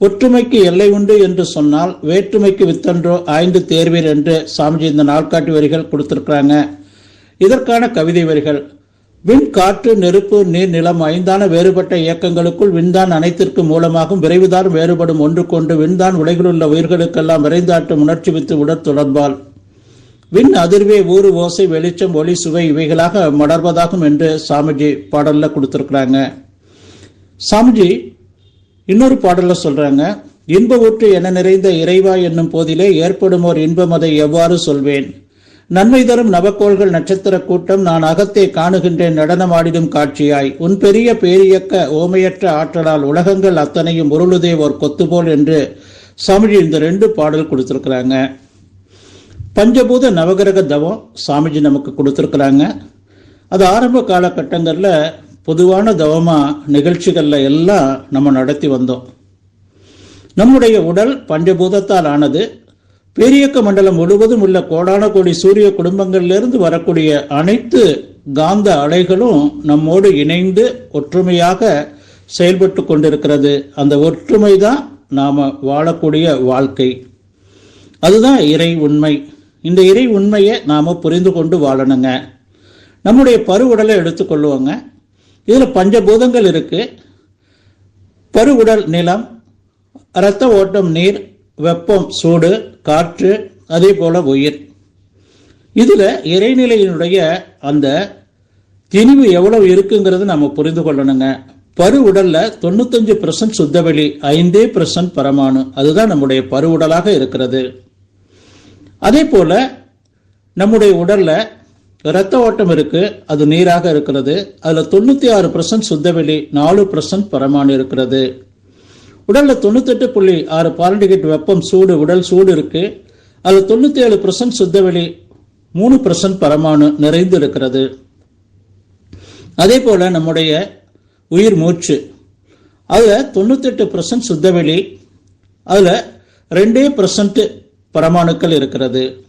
ஒற்றுமைக்கு எல்லை உண்டு என்று சொன்னால் வேற்றுமைக்கு வித்தன்றோ ஆய்ந்து தேர்வீர் என்று சாமிஜி இந்த நாள்காட்டி வரிகள் கொடுத்திருக்கிறாங்க. இதற்கான கவிதை வரிகள். விண் காற்று நெருப்பு நீர் நிலம் ஐந்தான வேறுபட்ட இயக்கங்களுக்குள் விண்தான் அனைத்திற்கு மூலமாகும் விரைவுதான் வேறுபடும் ஒன்று கொண்டு விண்தான் உலகிலுள்ள உயிர்களுக்கெல்லாம் விரைந்தாட்டும் உணர்ச்சி வித்து உடற் தொடர்பால். விண் அதிர்வே ஊறு ஓசை வெளிச்சம் ஒளி சுவை இவைகளாக மடர்வதாகும் என்று சாமிஜி பாடல்ல கொடுத்திருக்கிறாங்க. சாமிஜி இன்னொரு பாடல்ல சொல்றாங்க இன்ப ஊற்று என நிறைந்த இறைவா என்னும் போதிலே ஏற்படும் ஓர் இன்பம் அதை எவ்வாறு சொல்வேன்? நன்மை தரும் நவக்கோள்கள் நட்சத்திர கூட்டம் நான் அகத்தே காணுகின்றேன் நடனமாடிடும் காட்சியாய். உன் பெரிய பேரியக்க ஓமையற்ற ஆற்றலால் உலகங்கள் அத்தனையும் உருளுதே ஓர் கொத்துபோல் என்று சாமிஜி இந்த ரெண்டு பாடல் கொடுத்துருக்குறாங்க. பஞ்சபூத நவகிரக தவம் சாமிஜி நமக்கு கொடுத்துருக்குறாங்க. அது ஆரம்ப காலகட்டங்களில் பொதுவான தவமா நிகழ்ச்சிகளில் எல்லாம் நம்ம நடத்தி வந்தோம். நம்முடைய உடல் பஞ்சபூதத்தால் ஆனது பேரியக்க மண்டலம் முழுவதும் உள்ள கோடான கோடி சூரிய குடும்பங்களிலிருந்து வரக்கூடிய அனைத்து காந்த அலைகளும் நம்மோடு இணைந்து ஒற்றுமையாக செயல்பட்டு கொண்டிருக்கிறது. அந்த ஒற்றுமை தான் நாம் வாழக்கூடிய வாழ்க்கை. அதுதான் இறை உண்மை. இந்த இறை உண்மையை நாம் புரிந்து கொண்டு வாழணுங்க. நம்முடைய பருவுடலை எடுத்துக்கொள்ளுவோங்க இதில் பஞ்சபூதங்கள் இருக்கு. பருவுடல் நிலம் இரத்த ஓட்டம் நீர் வெப்பம் சூடு காற்று அதே போல உயிர். இதில் இறைநிலையினுடைய அந்த திணிவு எவ்வளவு இருக்குங்கிறது நம்ம புரிந்து கொள்ளணுங்க. பரு உடல்ல தொண்ணூத்தஞ்சு பெர்சன்ட் சுத்தவெளி ஐந்தே பெர்சன்ட் பரமானு அதுதான் நம்முடைய பரு உடலாக இருக்கிறது. அதே போல நம்முடைய உடல்ல இரத்த ஓட்டம் இருக்கு அது நீராக இருக்கிறது. அதுல தொண்ணூத்தி ஆறு பர்சன்ட் சுத்தவெளி நாலு பர்சன்ட் பரமாணு இருக்கிறது. உடல்ல தொண்ணூத்தெட்டு புள்ளி ஆறு பாரண்டிகேட் வெப்பம் சூடு உடல் சூடு இருக்கு. அதுல தொண்ணூத்தி ஏழு பர்சன்ட் சுத்தவெளி மூணு பர்சன்ட் பரமாணு நிறைந்து இருக்கிறது. அதே போல நம்முடைய உயிர் மூச்சு. அதுல தொண்ணூத்தெட்டு பர்சன்ட் சுத்தவெளி அதுல ரெண்டே பர்சன்ட் பரமாணுக்கள் இருக்கிறது.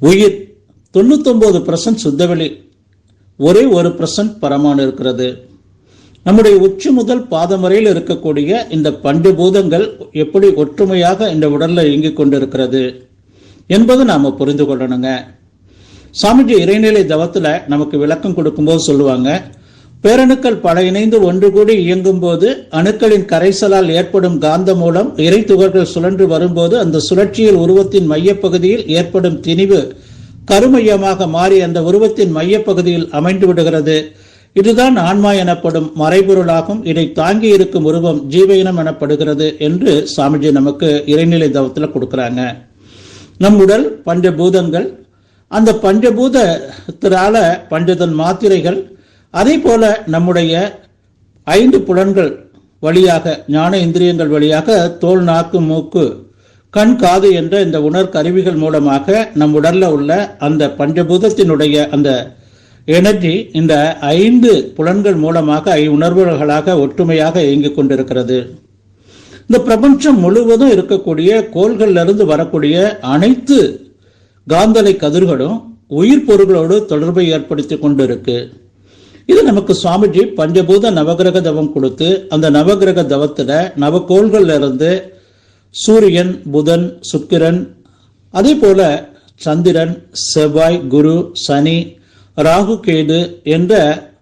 உயிர் தொண்ணூத்தொன்பது பர்சன்ட் சுத்தவெளி. ஒரே ஒரு பர்சன்ட் பரமானு இருக்கிறது. நம்முடைய உச்சி முதல் பாதம் வரையில் இருக்கக்கூடிய இந்த பண்டு பூதங்கள் எப்படி ஒற்றுமையாக இந்த உடல்ல இயங்கிக் கொண்டிருக்கிறது என்பது நாம புரிந்து கொள்ளணுங்க. சாமிஜி இறைநிலை தவத்துல நமக்கு விளக்கம் கொடுக்கும்போது சொல்லுவாங்க பேரணுக்கள் பல இணைந்து ஒன்று கூடி இயங்கும் போது அணுக்களின் கரைசலால் ஏற்படும் காந்த மூலம் இறை துகள்கள் சுழன்று வரும்போது அந்த சுழற்சியில் உருவத்தின் மையப்பகுதியில் ஏற்படும் திணிவு கருமையமாக மாறி அந்த உருவத்தின் மையப்பகுதியில் அமைந்து விடுகிறது. இதுதான் ஆன்மா எனப்படும் மறைபொருளாகும். இதை தாங்கி இருக்கும் உருவம் ஜீவயினம் எனப்படுகிறது என்று சாமிஜி நமக்கு இறைநிலை தவத்தில் கொடுக்குறாங்க. நம் உடல் பஞ்சபூதங்கள் அந்த பஞ்சபூதத்தினால பஞ்சதன் மாத்திரைகள் அதே போல நம்முடைய ஐந்து புலன்கள் வழியாக ஞான இந்திரியங்கள் வழியாக தோல் நாக்கு மூக்கு கண் காது என்ற இந்த உணர் கருவிகள் மூலமாக நம் உடல்ல உள்ள அந்த பஞ்சபூதத்தினுடைய அந்த எனர்ஜி இந்த ஐந்து புலன்கள் மூலமாக ஐ உணர்வுகளாக ஒற்றுமையாக இயங்கிக் கொண்டிருக்கிறது. இந்த பிரபஞ்சம் முழுவதும் இருக்கக்கூடிய கோள்கள்லருந்து வரக்கூடிய அனைத்து காந்தலை கதிர்களும் உயிர் பொருள்களோடு தொடர்பை ஏற்படுத்தி கொண்டிருக்கு. இது நமக்கு சுவாமிஜி பஞ்சபூத நவகிரக தவம் கொடுத்து அந்த நவகிரக தவத்துல நவக்கோள்கள்ல இருந்து சூரியன் புதன் சுக்கிரன் அதே போல சந்திரன் செவ்வாய் குரு சனி ராகு கேது என்ற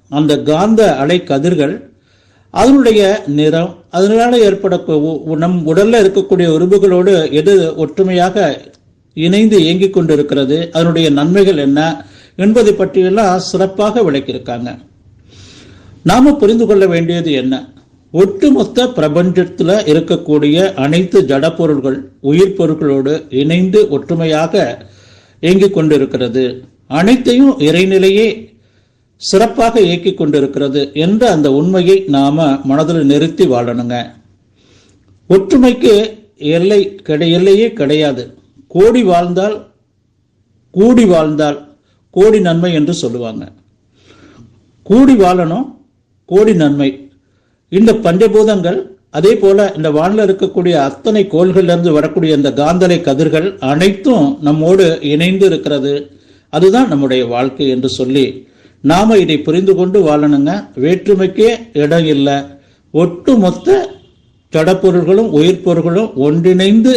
அந்த காந்த அலை கதிர்கள் அதனுடைய நிறம் அதனால ஏற்பட நம் உடல்ல இருக்கக்கூடிய உறுப்புகளோடு எது ஒற்றுமையாக இணைந்து இயங்கிக் கொண்டிருக்கிறது அதனுடைய நன்மைகள் என்ன என்பதை பற்றியெல்லாம் சிறப்பாக விளக்கியிருக்காங்க. நாம புரிந்து கொள்ள வேண்டியது என்ன? ஒட்டுமொத்த பிரபஞ்சத்தில் இருக்கக்கூடிய அனைத்து ஜடப்பொருள்கள் உயிர் பொருட்களோடு இணைந்து ஒற்றுமையாக இயங்கிக் கொண்டிருக்கிறது. அனைத்தையும் இறைநிலையே சிறப்பாக இயக்கிக் கொண்டிருக்கிறது என்ற அந்த உண்மையை நாம மனதில் நிறுத்தி வாழணுங்க. ஒற்றுமைக்கு எல்லை கிடை எல்லையே கிடையாது. கோடி வாழ்ந்தால் கூடி வாழ்ந்தால் கோடி நன்மை என்று சொல்லுவாங்க. கூடி வாழணும் கோடி நன்மை. இந்த பஞ்சபூதங்கள் அதே போல இந்த வானில் இருக்கக்கூடிய அத்தனை கோள்கள்ல இருந்து வரக்கூடிய இந்த காந்தலை கதிர்கள் அனைத்தும் நம்மோடு இணைந்து இருக்கிறது. அதுதான் நம்முடைய வாழ்க்கை என்று சொல்லி நாம இதை புரிந்து கொண்டு வாழணுங்க. வேற்றுமைக்கே இடம் இல்லை. ஒட்டுமொத்த ஜடப்பொருள்களும் உயிர் பொருள்களும் ஒன்றிணைந்து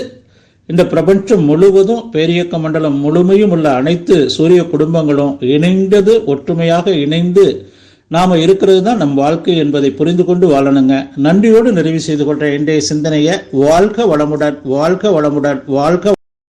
இந்த பிரபஞ்சம் முழுவதும் பேரியக்க மண்டலம் முழுமையும் உள்ள அனைத்து சூரிய குடும்பங்களும் இணைந்தது ஒற்றுமையாக இணைந்து நாம இருக்கிறது தான் நம் வாழ்க்கை என்பதை புரிந்து கொண்டு வாழணுங்க. நன்றியோடு நிறைவு செய்து கொண்ட இன்றைய சிந்தனையை வாழ்க வளமுடன் வாழ்க வளமுடன் வாழ்க